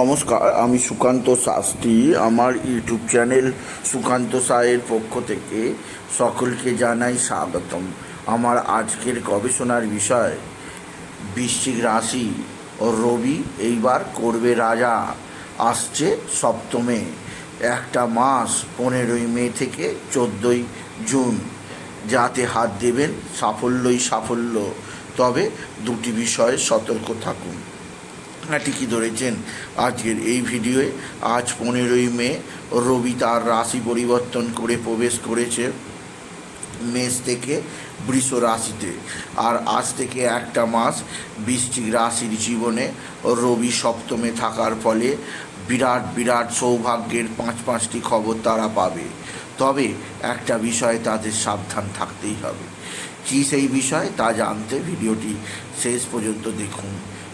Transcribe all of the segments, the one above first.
নমস্কার, আমি সুকান্ত শাস্ত্রী। আমার ইউটিউব চ্যানেল সুকান্ত সায়ের পক্ষ থেকে সকলকে জানাই স্বাগতম। আমার আজকের গবেষণার বিষয়, বৃশ্চিক রাশি ও রবি এইবার করবে রাজা। আসছে সপ্তমে, একটা মাস পনেরোই মে থেকে চোদ্দোই জুন। যাতে হাত দেবেন সাফল্যই সাফল্য। তবে দুটি বিষয়ে সতর্ক থাকুন। হ্যাঁ ঠিকই ধরেছেন আজকের এই ভিডিওয়ে। আজ পনেরোই মে, রবি তার রাশি পরিবর্তন করে প্রবেশ করেছে মেষ থেকে বৃষ রাশিতে। আর আজ থেকে একটা মাস বৃশ্চিক রাশির জীবনে রবি সপ্তমে থাকার ফলে বিরাট বিরাট সৌভাগ্যের পাঁচ, পাঁচটি খবর তারা পাবে। তবে একটা বিষয়ে তাদের সাবধান থাকতেই হবে। কী সেই বিষয় তা জানতে ভিডিওটি শেষ পর্যন্ত দেখুন।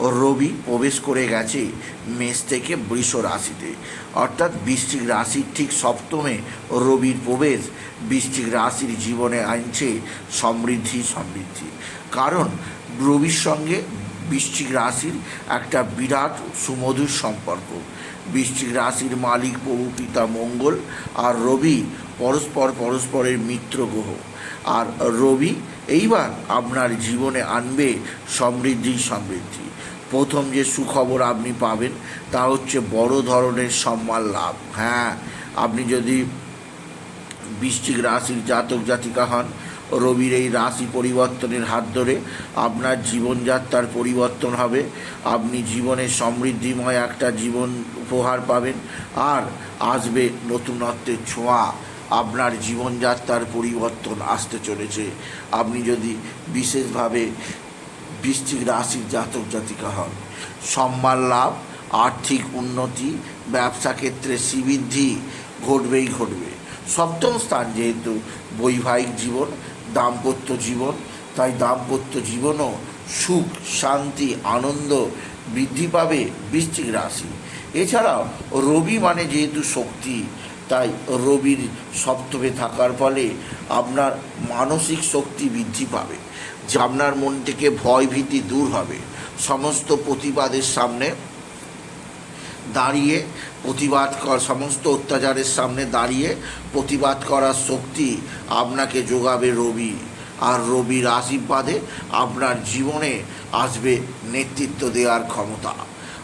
রবি প্রবেশ করে গেছে মেষ থেকে বৃষ রাশিতে। অর্থাৎ বৃশ্চিক রাশির ঠিক সপ্তমে রবির প্রবেশ। বৃষ্টিক রাশির জীবনে আনছে সমৃদ্ধি সমৃদ্ধি। কারণ রবির সঙ্গে বৃষ্টিক রাশির একটা বিরাট সুমধুর সম্পর্ক। বৃশ্চিক রাশির মালিক, প্রভু, পিতা, মঙ্গল আর রবি পরস্পর পরস্পরের মিত্র গ্রহ। আর রবি এইবার আপনার জীবনে আনবে সমৃদ্ধি সমৃদ্ধি। প্রথম যে সুখবর আপনি পাবেন, তা হচ্ছে বড় ধরনের সম্মান লাভ। হ্যাঁ আপনি যদি বৃশ্চিক রাশির জাতক জাতিকা হন রবির এই রাশি পরিবর্তনের হাত ধরে আপনার জীবনযাত্রার পরিবর্তন হবে। আপনি জীবনে সমৃদ্ধিময় একটা জীবন উপহার পাবেন আর আসবে নতুনত্বের ছোঁয়া। আপনার জীবনযাত্রার পরিবর্তন আসতে চলেছে। আপনি যদি বিশেষভাবে বৃশ্চিক রাশির জাতক জাতিকা হন, সম্মান লাভ, আর্থিক উন্নতি, ব্যবসা ক্ষেত্রে শ্রীবৃদ্ধি ঘটবেই ঘটবে। সপ্তম স্থান যেহেতু বৈবাহিক জীবন, দাম্পত্য জীবন, তাই দাম্পত্য জীবনও সুখ, শান্তি, আনন্দ বৃদ্ধি পাবে বৃশ্চিক রাশি। এছাড়াও রবি মানে যেহেতু শক্তি, তাই রবির সপ্তমে থাকার ফলে আপনার মানসিক শক্তি বৃদ্ধি পাবে, যে আপনার মন থেকে ভয় ভীতি দূর হবে। সমস্ত প্রতিবাদের সামনে দাঁড়িয়ে প্রতিবাদ কর, সমস্ত অত্যাচারের সামনে দাঁড়িয়ে প্রতিবাদ করার শক্তি আপনাকে যোগাবে রবি। আর রবির আশীর্বাদে আপনার জীবনে আসবে নেতৃত্ব দেওয়ার ক্ষমতা।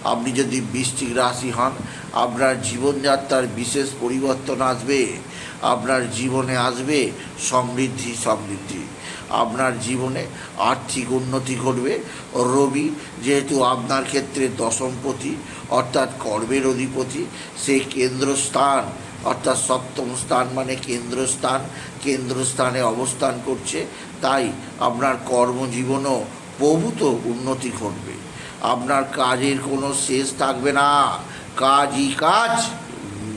আপনি যদি বৃশ্চিক রাশি হন, আপনার জীবনযাত্রার বিশেষ পরিবর্তন আসবে। আপনার জীবনে আসবে সমৃদ্ধি সমৃদ্ধি। আপনার জীবনে আর্থিক উন্নতি ঘটবে। রবি যেহেতু আপনার ক্ষেত্রে দশমপতি অর্থাৎ কর্মের অধিপতি সেই কেন্দ্রস্থান, অর্থাৎ সপ্তম স্থান মানে কেন্দ্রস্থান, কেন্দ্রস্থানে অবস্থান করছে, তাই আপনার কর্মজীবনও প্রভূত উন্নতি ঘটবে। আপনার কাজের কোনো শেষ থাকবে না। কাজই কাজ।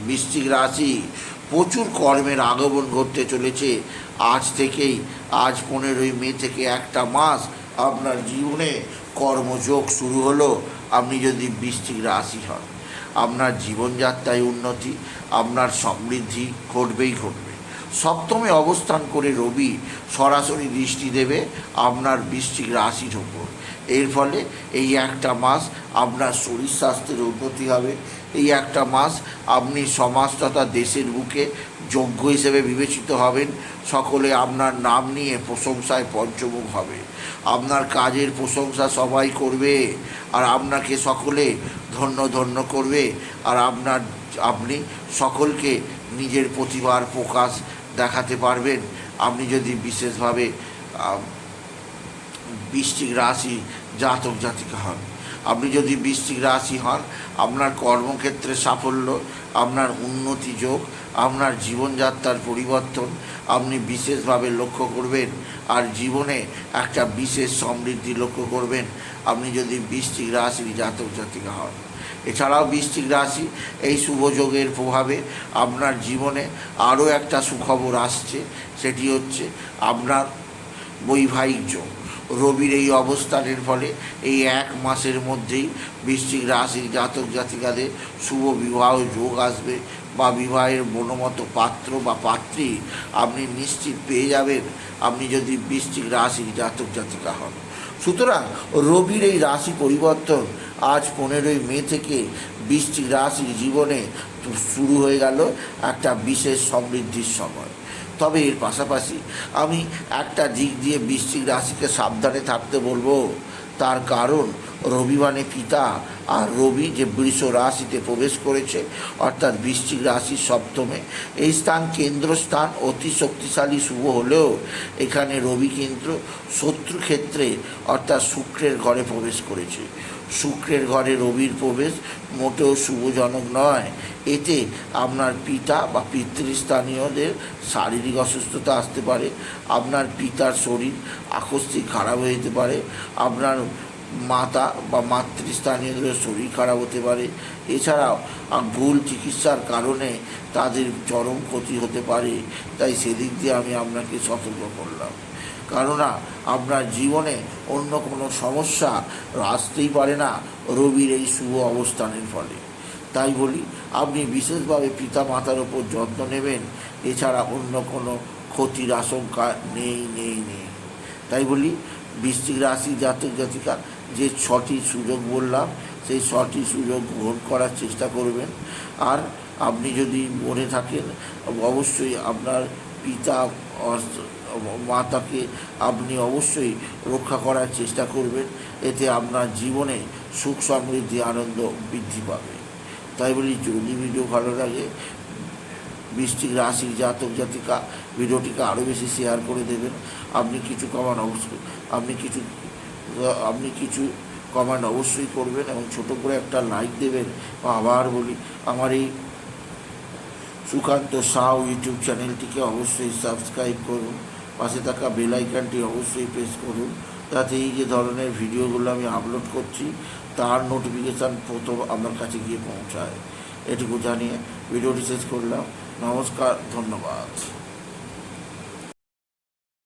বৃশ্চিক রাশি প্রচুর কর্মের আগমন ঘটতে চলেছে। আজ থেকেই আজ পনেরোই মে থেকে একটা মাস আপনার জীবনে কর্মযোগ শুরু হলো। আপনি যদি বৃশ্চিক রাশি হন, আপনার জীবনযাত্রায় উন্নতি, আপনার সমৃদ্ধি ঘটবেই ঘটবে। সপ্তমে অবস্থান করে রবি সরাসরি দৃষ্টি দেবে আপনার বৃশ্চিক রাশির ওপর। এর ফলে এই একটা মাস আপনার শরীর স্বাস্থ্যের উন্নতি হবে এই একটা মাস আপনি সমাজ তথা দেশের বুকে যোগ্য হিসেবে বিবেচিত হবেন। সকলে আপনার নাম নিয়ে প্রশংসায় পঞ্চমুখ হবে। আপনার কাজের প্রশংসা সবাই করবে আর আপনাকে সকলে ধন্য ধন্য করবে আর আপনার, আপনি সকলকে নিজের প্রতিভার প্রকাশ দেখাতে পারবেন। আপনি যদি বিশেষভাবে বৃশ্চিক রাশি জাতক জাতিকা হন। আপনি যদি বৃশ্চিক রাশি হন, আপনার কর্মক্ষেত্রে সাফল্য, আপনার উন্নতি যোগ, আপনার জীবনযাত্রার পরিবর্তন আপনি বিশেষভাবে লক্ষ্য করবেন আর জীবনে একটা বিশেষ সমৃদ্ধি লক্ষ্য করবেন আপনি যদি বৃশ্চিক রাশির জাতক জাতিকা হন। এছাড়াও বৃশ্চিক রাশি এই শুভযোগের প্রভাবে আপনার জীবনে আরও একটা সুখবর আসছে, সেটি হচ্ছে আপনার বৈবাহিক যোগ। রবির এই অবস্থানের ফলে এই এক মাসের মধ্যেই বৃশ্চিক রাশির জাতক জাতিকাদের শুভ বিবাহ যোগ আসবে বা বিবাহের মনোমতো পাত্র বা পাত্রী আপনি নিশ্চিত পেয়ে যাবেন আপনি যদি বৃশ্চিক রাশির জাতক জাতিকা হন। সুতরাং রবির এই রাশি পরিবর্তন আজ পনেরোই মে থেকে বৃশ্চিক রাশির জীবনে শুরু হয়ে গেল একটা বিশেষ সমৃদ্ধির সময়। তবে এর পাশাপাশি আমি একটা দিক দিয়ে বৃশ্চিক রাশিকে সাবধানে থাকতে বলব। তার কারণ রবি মানে পিতা, আর রবি যে বৃষ রাশিতে প্রবেশ করেছে, অর্থাৎ বৃশ্চিক রাশির সপ্তমে, এই স্থান কেন্দ্রস্থান অতি শক্তিশালী শুভ হলেও এখানে রবি কিন্তু শত্রু ক্ষেত্রে, অর্থাৎ শুক্রের ঘরে প্রবেশ করেছে। শুক্রের ঘরে রবির প্রবেশ মোটেও শুভজনক নয়। এতে আপনার পিতা বা পিতৃস্থানীয়দের শারীরিক অসুস্থতা আসতে পারে, আপনার পিতার শরীর আকস্মিক খারাপ হয়ে যেতে পারে, আপনার মাতা বা মাতৃস্থানীয়দের শরীর খারাপ হতে পারে। এছাড়াও ভুল চিকিৎসার কারণে তাদের চরম ক্ষতি হতে পারে। তাই সেদিক দিয়ে আমি আপনাকে সতর্ক করলাম। কেননা, আপনার জীবনে অন্য কোনো সমস্যা আসতেই পারে না রবির এই শুভ অবস্থানের ফলে। তাই বলি, আপনি বিশেষভাবে পিতা মাতার ওপর যত্ন নেবেন। এছাড়া অন্য কোনো ক্ষতির আশঙ্কা নেই নেই নেই। তাই বলি, বৃশ্চিক রাশি জাতক জাতিকা যে ছটি সুযোগ বললাম, সেই ছটি সুযোগ গ্রহণ করার চেষ্টা করবেন। আর আপনি যদি মনে থাকেন, অবশ্যই আপনার পিতা মাতাকে আপনি অবশ্যই রক্ষা করার চেষ্টা করবেন। এতে আপনার জীবনে সুখ সমৃদ্ধি, আনন্দ বৃদ্ধি পাবে। তাই বলি, যদি ভিডিও ভালো লাগে, বৃষ্টিক রাশির জাতক, জাতিকা, ভিডিওটিকে আরও বেশি শেয়ার করে দেবেন। আপনি কিছু কমান, অবশ্যই। আপনি কিছু আপনি কিছু কমেন্ট অবশ্যই করবেন এবং ছোট করে একটা লাইক দেবেন আবার বলি, আমার এই সুকান্ত সাউ ইউটিউব চ্যানেলটিকে অবশ্যই সাবস্ক্রাইব করুন, পাশে থাকা বেল আইকনটি অবশ্যই প্রেস করুন, যাতে এই যে ধরনের ভিডিওগুলো আমি আপলোড করছি, তার নোটিফিকেশান প্রথম আমার কাছে গিয়ে পৌঁছায়। এটুকু জানিয়ে ভিডিওটি শেষ করলাম। নমস্কার, ধন্যবাদ।